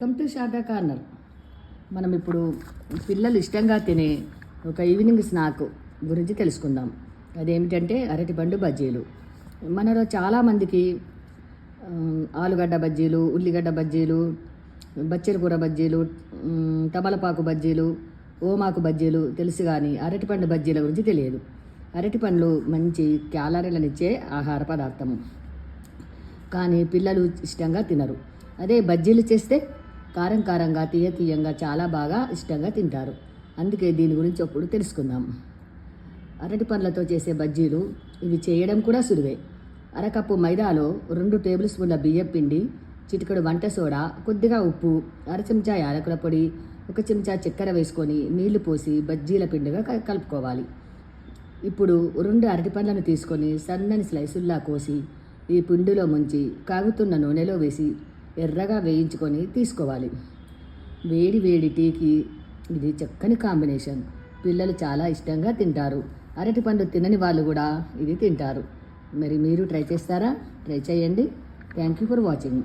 Welcome to Sharada corner. మనం ఇప్పుడు పిల్లలు ఇష్టంగా తినే ఒక ఈవినింగ్ స్నాక్ గురించి తెలుసుకుందాం. అదేమిటంటే అరటిపండు బజ్జీలు. మనలో చాలామందికి ఆలుగడ్డ బజ్జీలు ఉల్లిగడ్డ బజ్జీలు బచ్చల కూర బజ్జీలు తమలపాకు బజ్జీలు ఓమాకు బజ్జీలు తెలుసు కానీ అరటిపండు బజ్జీల గురించి తెలియదు. అరటిపండ్లు మంచి క్యాలరీలనిచ్చే ఆహార పదార్థము. కానీ పిల్లలు ఇష్టంగా తినరు. అదే బజ్జీలు చేస్తే కారం కారంగా తీయ తీయంగా చాలా బాగా ఇష్టంగా తింటారు. అందుకే దీని గురించి అప్పుడు తెలుసుకుందాం. అరటి పండ్లతో చేసే బజ్జీలు ఇవి చేయడం కూడా సులువే. అరకప్పు మైదాలో రెండు టేబుల్ స్పూన్ల బియ్యం పిండి చిటికడు వంట సోడా కొద్దిగా ఉప్పు అర చెంచా యాలకుల పొడి ఒక చెంచా చక్కెర వేసుకొని నీళ్ళు పోసి బజ్జీల పిండిగా క- కలుపుకోవాలి. ఇప్పుడు రెండు అరటి పండ్లను తీసుకొని సన్నని స్లైసుల్లా కోసి ఈ పిండిలో ముంచి కాగుతున్న నూనెలో వేసి ఎర్రగా వేయించుకొని తీసుకోవాలి. వేడి వేడి టీకి ఇది చక్కని కాంబినేషన్. పిల్లలు చాలా ఇష్టంగా తింటారు. అరటి పండు తినని వాళ్ళు కూడా ఇది తింటారు. మరి మీరు ట్రై చేస్తారా? ట్రై చేయండి. Thank you for watching.